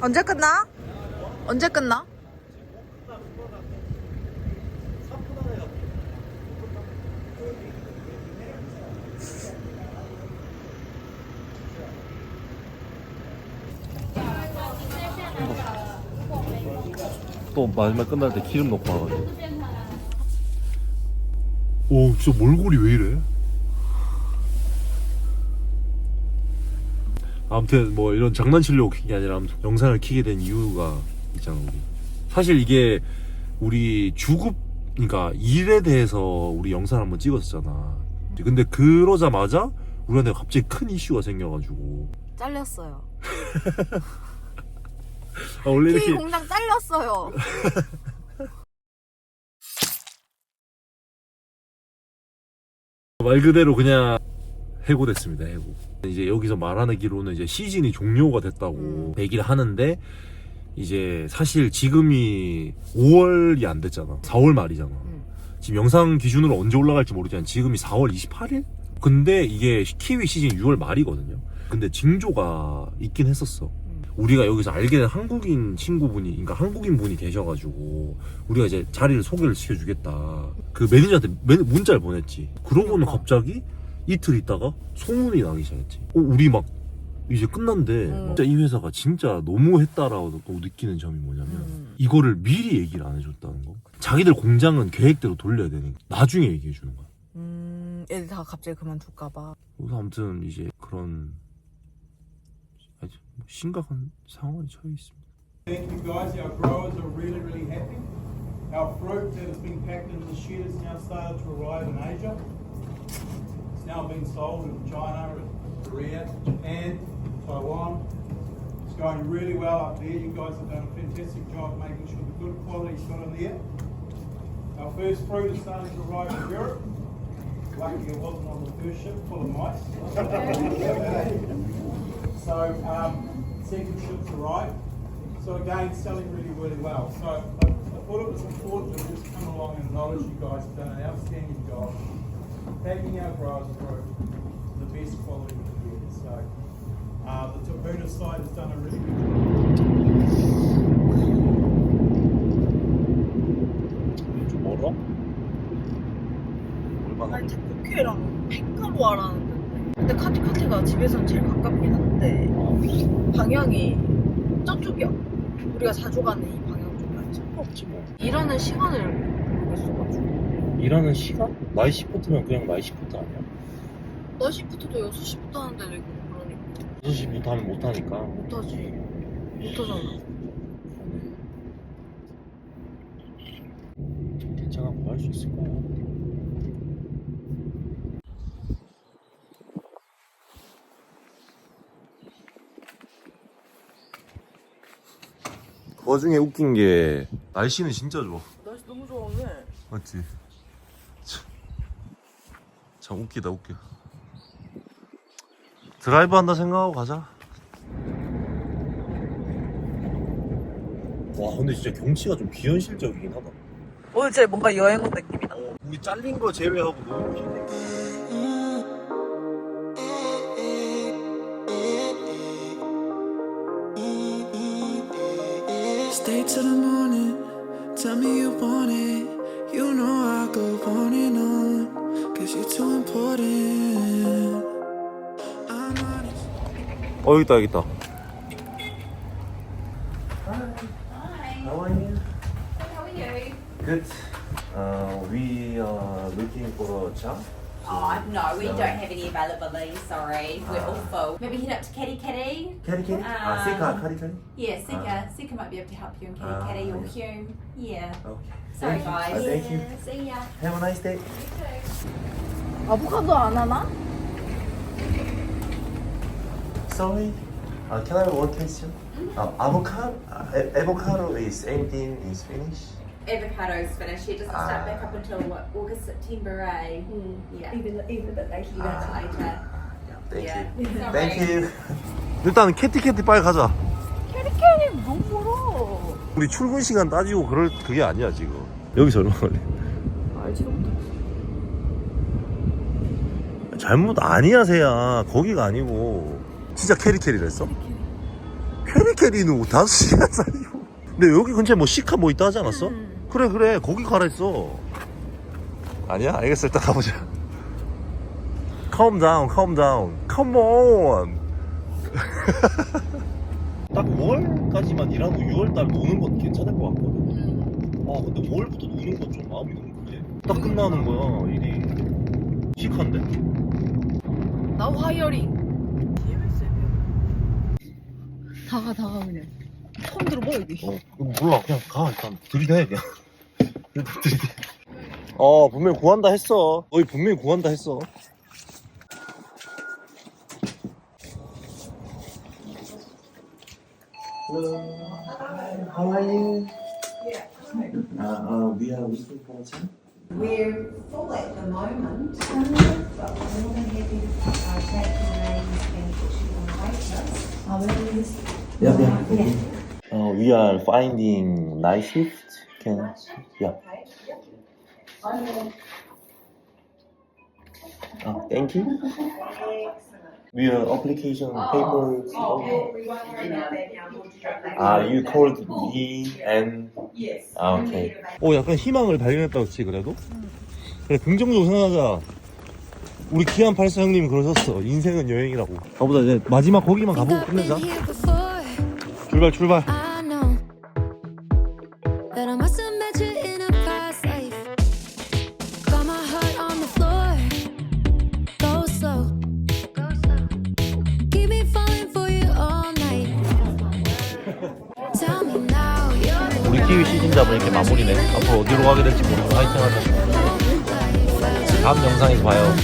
언제 끝나? 언제 끝나? 또 마지막 끝날 때 기름 넣고 와가지고 오 진짜 몰골이 왜 이래? 아무튼 뭐 이런 장난치려고 킨게 아니라 영상을 키게 된 이유가 있잖아 우리 사실 이게 우리 주급 그러니까 일에 대해서 우리 영상을 한번 찍었었잖아 근데 그러자마자 우리한테 갑자기 큰 이슈가 생겨가지고 잘렸어요. 아, 원래 키 이렇게 공장 잘렸어요. 말 그대로 그냥 해고됐습니다. 해고. 이제 여기서 말하기로는 이제 시즌이 종료가 됐다고 음. 얘기를 하는데 이제 사실 지금이 5월이 안 됐잖아. 4월 말이잖아. 음. 지금 영상 기준으로 언제 올라갈지 모르지만 지금이 4월 28일? 근데 이게 키위 시즌 6월 말이거든요. 근데 징조가 있긴 했었어. 음. 우리가 여기서 알게 된 한국인 친구분이, 그러니까 한국인 분이 계셔가지고 우리가 이제 자리를 소개를 시켜주겠다. 그 매니저한테 매- 문자를 보냈지. 그러고는 그러니까. 갑자기 이틀 있다가 소문이 나기 시작했지. 어, 우리 막 이제 끝난데 음. 진짜 이 회사가 진짜 너무했다라고 느끼는 점이 뭐냐면 음. 이거를 미리 얘기를 안 해줬다는 거. 자기들 공장은 계획대로 돌려야 되니까 나중에 얘기해 주는 거야. 음, 애들 다 갑자기 그만둘까봐. 그래서 아무튼 이제 그런 아주 심각한 상황에 처해 있습니다. Thank you guys, our growers are really, really happy. Our fruit that has been packed into the shed has now started to arrive in Asia. Now being sold in China, Korea, Japan, Taiwan. It's going really well up there. You guys have done a fantastic job making sure the good quality's got in there. Our first fruit is starting to arrive in Europe. Lucky it wasn't on the first ship full of mice. So, um, second ship's arrived. So again, selling really, really well. So I, I thought it was important to just come along and acknowledge you guys have done an outstanding job packing our growers through the best quality we can get. So uh, the Tapuna side has done a really good job. 얼마나? 아니, 태국회랑 펜가로 하라는데. 근데 카티카티가 집에선 제일 가깝긴 한데, 방향이 저쪽이야. 우리가 자주 가는 이 방향 쪽이 아니잖아. 없지 뭐. 일하는 시간을. 일하는 시간? 나이 시프트면 그냥 나이 시프트 아니야? 나 시프트도 6시부터 하는 데도 있고, 그러니까. 6시부터 하면 못하니까. 못하지. 못하잖아. 괜찮아, 구할 수 있을 거야. 그 와중에 웃긴 게 날씨는 진짜 좋아. 날씨 너무 좋아, 오늘. 맞지? 참, 참 웃기다 웃겨. 드라이브 한다 생각하고 가자. 와 근데 진짜 경치가 좀 비현실적이긴 하다. 오늘 진짜 뭔가 여행 온 느낌이다. 어, 우리 잘린 거 제외하고 너무 웃기네. Stay till the morning. Tell me you want it. You know I go on and on. Cause you're too important. I'm honest. 어 여기 있다 여기 있다. How are you? Good. Uh, we are looking for a job. Oh, no, we don't have any availability, sorry. We're all full. Maybe head up to Kitty Kitty. 캐리 캐리? 아 Um, 세카 카리 카리? Yeah, Sika. Sika might be able to help you in Kitty Ah, Kitty or yes. Hume. Yeah. Okay. Sorry, Thank you. guys. Ah, thank you. Yeah, See ya. Have a nice day. 아보카도 안 하나? Sorry. Uh, can I have one question? Uh, avocado, uh, a- avocado is anything in Spanish? Avocado's finished. It doesn't Ah. start back up until what, August, September, eh? Yeah. even even a bit later. You got it later. Thank yeah. you. Sorry. Thank you. 일단 캐티 캐티 빨리 가자. 캐리캐리 너무 멀어. 우리 출근 시간 따지고 그럴 그게 아니야 지금. 여기서 얼마 걸려? 알지도 못해. 잘못 아니야 세야. 거기가 아니고 진짜 캐리 캐리를 했어? 페리케리누 5시간 사이고 근데 여기 근처에 뭐 시카 뭐 있다 하지 않았어? 음. 그래 그래 거기 가라 했어 아니야? 알겠어 일단 가보자 Calm down calm down Come on 딱 5월까지만 일하고 6월달 노는 건 괜찮을 것 같거든 음. 아 근데 5월부터 노는 건 좀 마음이 너무 그래 딱 끝나는 거야 일이 시카인데? 나 화이어링. 다가 다가 그냥. 처음 들어봐 여기. 어, 몰라 그냥 가 일단 들이대 그냥 일단 들이대 어 분명히 구한다 했어 너희 분명히 구한다 했어 How are you? Uh, uh, we are waiting for time. We're full at the moment, but we're more than happy to uh, take your names and put you on waitlist. Oh, really? Yeah, yeah. Okay. Uh, we are finding night shift. Can yeah. Uh, thank you. We are application papers. Ah, you called me and Yes. ah, okay. 어 약간 희망을 발견했다 그치 그래도? 그래 긍정적으로 생각하자 우리 기안 84 형님이 그러셨어 인생은 여행이라고 가보자 이제 마지막 거기만 가보고 끝내자 출발 출발 우리 TV 시즌 잡은 이렇게 마무리네. 앞으로 어디로 가게 될지 모르고 화이팅 하자. 다음 영상에서 봐요